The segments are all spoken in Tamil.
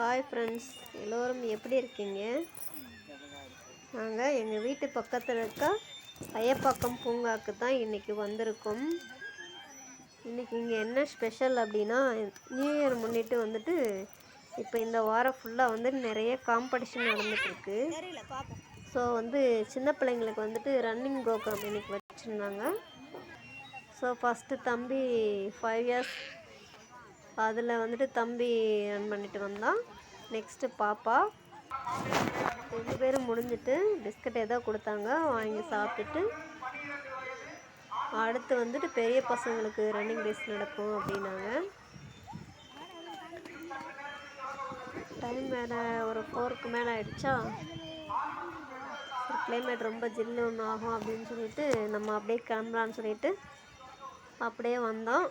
ஹாய் ஃப்ரெண்ட்ஸ் எல்லோரும் எப்படி இருக்கீங்க? நாங்கள் எங்கள் வீட்டு பக்கத்தில் இருக்க ஐயப்பாக்கம் பூங்காக்கு தான் இன்றைக்கி வந்திருக்கோம். இன்றைக்கி இங்கே என்ன ஸ்பெஷல் அப்படின்னா நியூ இயர் முன்னிட்டு வந்துட்டு இப்போ இந்த வாரம் ஃபுல்லாக வந்து நிறைய காம்படிஷன் நடந்துகிட்ருக்கு ஸோ வந்து சின்ன பிள்ளைங்களுக்கு வந்துட்டு ரன்னிங் ப்ரோக்ராம் இன்றைக்கி வச்சுருந்தாங்க. ஸோ ஃபஸ்ட்டு தம்பி ஃபைவ் இயர்ஸ் அதில் வந்துட்டு தம்பி ரன் பண்ணிட்டு வந்தான். நெக்ஸ்ட்டு பாப்பா. ரெண்டு பேரும் முடிஞ்சிட்டு பிஸ்கட் ஏதோ கொடுத்தாங்க. வாங்கி சாப்பிட்டுட்டு அடுத்து வந்துட்டு பெரிய பசங்களுக்கு ரன்னிங் ரேஸ் நடக்கும் அப்படின்னாங்க. டைம் வேறு ஒரு ஃபோருக்கு மேலே ஆயிடுச்சா? கிளைமேட் ரொம்ப ஜில்லு ஒன்று ஆகும் அப்படின்னு சொல்லிட்டு நம்ம அப்படியே கிளம்பலான்னு சொல்லிட்டு அப்படியே வந்தோம்.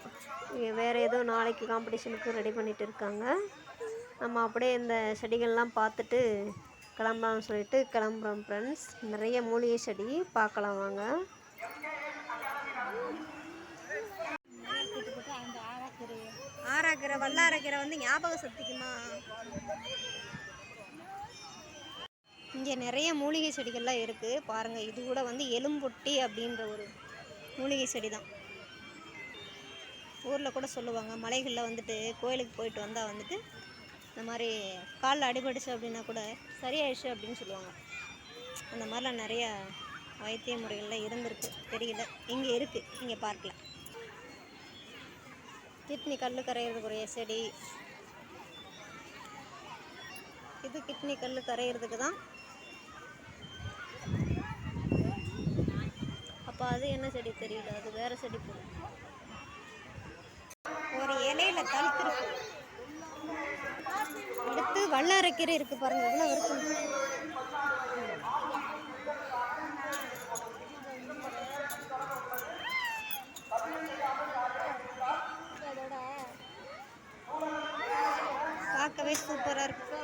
வேறு ஏதோ நாளைக்கு காம்படிஷனுக்கு ரெடி பண்ணிகிட்டு இருக்காங்க. நம்ம அப்படியே இந்த செடிகள்லாம் பார்த்துட்டு கிளம்பலாம்னு சொல்லிட்டு கிளம்புறோம் ஃப்ரெண்ட்ஸ் நிறைய மூலிகை செடி பார்க்கலாம் வாங்க. ஆறாக்கிற வல்லாரக்கரை வந்து ஞாபக சக்திக்குமா? இங்கே நிறைய மூலிகை செடிகள்லாம் இருக்குது பாருங்கள் இது கூட வந்து எலும்பொட்டி அப்படின்ற ஒரு மூலிகை செடி தான் ஊரில் கூட சொல்லுவாங்க மலைகளில் வந்துட்டு கோயிலுக்கு போயிட்டு வந்தால் வந்துட்டு இந்த மாதிரி காலில் அடிபட்டுச்சு அப்படின்னா கூட சரியாயிடுச்சு அப்படின்னு சொல்லுவாங்க. அந்த மாதிரிலாம் நிறைய வைத்திய முறைகள்லாம் இருந்திருக்கு. தெரியல. இங்கே இருக்குது இங்கே பார்க்கலாம். கிட்னி கல் கரையிறதுக்குரிய செடி. இது கிட்னி கல் கரையிறதுக்கு தான். அப்போ அது என்ன செடி தெரியல. அது வேறு செடி போடும் ஒரு இலையில தழுத்துருக்கு அடுத்து வல்லாரக்கீரை இருக்கு பாருங்க எவ்வளோ இருக்கு? பார்க்கவே சூப்பராக இருக்கு.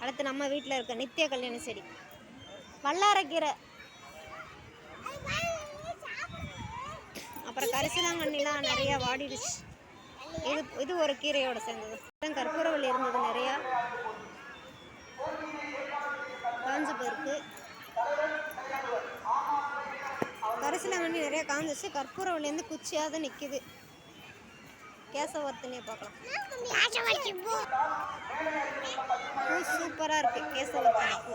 அடுத்து நம்ம வீட்டில் இருக்க நித்திய கல்யாண செடி. வல்லாரக்கீரை. அப்புறம் கரிசலாங்கண்ணிலாம் நிறைய வாடிடுச்சு. இது இது ஒரு கீரையோட சேர்ந்தது. கற்பூரவள்ளி இருந்தது நிறையா. காஞ்சு போயிருக்கு கரிசலாங்கண்ணி நிறைய காஞ்சிச்சு கற்பூரவள்ளி வந்து குச்சியாக தான் நிற்கிது கேசவர்த்தினியை பார்க்கலாம். பூ சூப்பராக இருக்குது கேசவர்த்தினி பூ